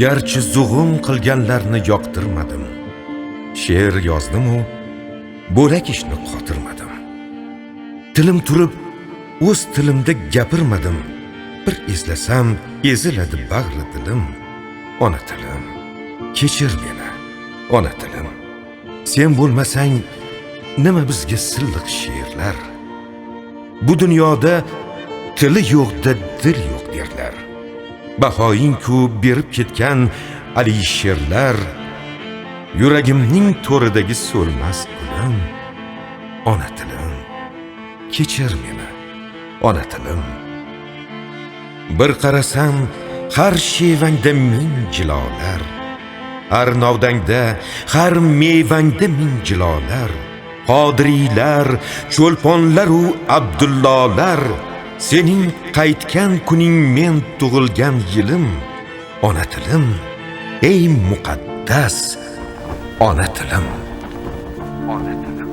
garchi zug'um qilganlarni yoqtirmadim. She'r yozdimu bo'lak ishni qotirmadim. Tilim turib o'z tilimda gapirmadim. Bir eslasam eziladi bag'ri dilim ona tilim kechir meni ona tilim. Sen bo'lmasang nima bizga silliq she'rlar? Bu dunyoda tili yo'qda dil yo'q. Bahoyingku berib ketgan alisherlar yuragimning to'ridagi so'lmas gulim ona tilim kechir meni ona tilim. Bir qarasam har shevangda ming jilolar har novdangda har mevangda ming jilolar. Qodiriylar cho'lponlaru abdullolar sening qaytgan kuning men tug'ilgan yilim ona tilim. Ey muqaddas ona tilim. Ona tilim.